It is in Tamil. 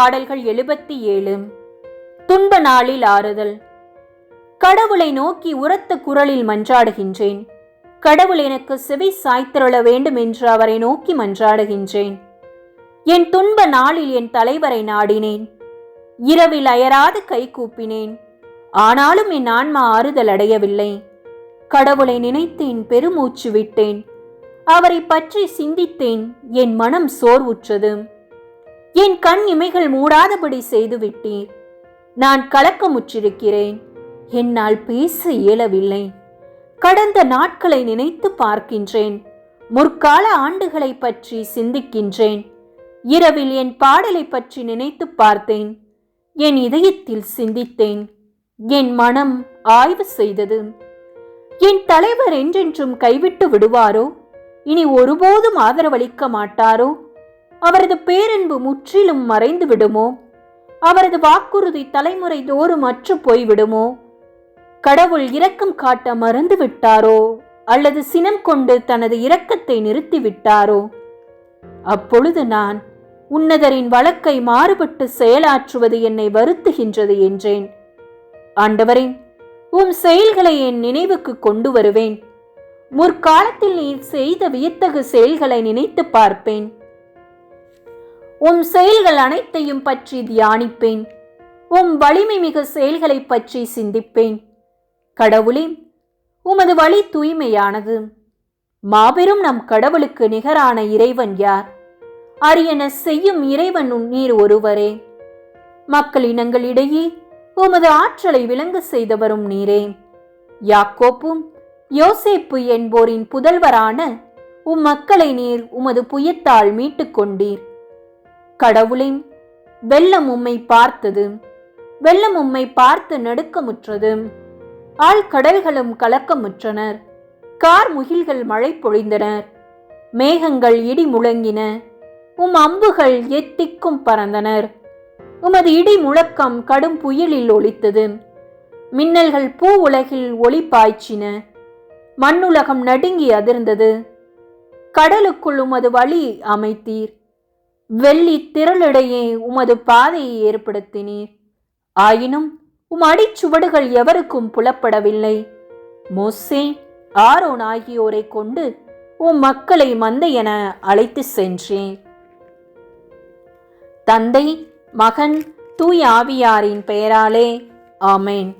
பாடல்கள் எழுபத்தி ஏழு. துன்ப நாளில் ஆறுதல். கடவுளை நோக்கி உரத்த குரலில் மன்றாடுகின்றேன். கடவுள் எனக்கு செவி சாய்த்திருள வேண்டும் என்று அவரை நோக்கி மன்றாடுகின்றேன். என் துன்ப நாளில் என் தலைவரை நாடினேன். இரவில் அயராது கை கூப்பினேன். ஆனாலும் என் ஆன்மா ஆறுதல் அடையவில்லை. கடவுளை நினைத்து என் பெருமூச்சு விட்டேன். அவரை பற்றி சிந்தித்தேன். என் மனம் சோர்வுற்றது. என் கண் இமைகள் மூடாதபடி செய்துவிட்டீர். நான் கலக்கமுற்றிருக்கிறேன். என்னால் பேச இயலவில்லை. கடந்த நாட்களை நினைத்து பார்க்கின்றேன். முற்கால ஆண்டுகளை பற்றி சிந்திக்கின்றேன். இரவில் என் பாடலை பற்றி நினைத்து பார்த்தேன். என் இதயத்தில் சிந்தித்தேன். என் மனம் ஆய்வு செய்தது. என் தலைவர் என்றென்றும் கைவிட்டு விடுவாரோ? இனி ஒருபோதும் ஆதரவளிக்க மாட்டாரோ? அவரது பேரன்பு முற்றிலும் மறைந்து விடுமோ? அவரது வாக்குறுதி தலைமுறை தோறும் அற்று போய்விடுமோ? கடவுள் இரக்கம் காட்ட மறந்து விட்டாரோ? அல்லது சினம் கொண்டு தனது இரக்கத்தை நிறுத்திவிட்டாரோ அப்பொழுது நான் உன்னதரின் வழக்கை மாறுபட்டு செயலாற்றுவது என்னை வருத்துகின்றது என்றேன். ஆண்டவரின் உம் செயல்களை என் நினைவுக்கு கொண்டு வருவேன். முற்காலத்தில் நீர் செய்த வியத்தகு செயல்களை நினைத்து பார்ப்பேன். உம் செயல்கள் அனைத்தையும் பற்றி தியானிப்பேன். உம் வலிமை மிகு செயல்களை பற்றி சிந்திப்பேன். கடவுளே உமது வழி தூய்மையானது. மாபெரும் நம் கடவுளுக்கு நிகரான இறைவன் யார்? அரியன செய்யும் இறைவன் உன் நீர் ஒருவரே. மக்கள் இனங்களிடையே உமது ஆற்றலை விளங்க செய்தவரும் நீரே. யாக்கோப்பும் யோசேப்பு என்போரின் புதல்வரான உம் மக்களை நீர் உமது புயத்தால் மீட்டுக் கொண்டீர். கடவுளே வெள்ளம் உம்மை பார்த்தது. வெள்ளம் உம்மை பார்த்து நடுக்கமுற்றது. ஆழ்கடல்களும் கலக்கமுற்றனர். கார் முகில்கள் மழை பொழிந்தனர் மேகங்கள் இடி முழங்கின. உம் அம்புகள் எத்திக்கும் பறந்தனர். உமது இடி முழக்கம் கடும் புயலில் ஒலித்தது. மின்னல்கள் பூ உலகில் ஒளி பாய்ச்சின. மண்ணுலகம் நடுங்கி அதிர்ந்தது. கடலுக்குள் உமது வழி அமைத்தீர். வெள்ளி திரளிடையே உமது பாதையை ஏற்படுத்தினீர். ஆயினும் உம் அடிச்சுவடுகள் எவருக்கும் புலப்படவில்லை. மோசே ஆரோன் ஆகியோரை கொண்டு உம் மக்களை மந்தை என அழைத்து சென்றேன். தந்தை மகன் தூய் ஆவியாரின் பெயராலே ஆமேன்.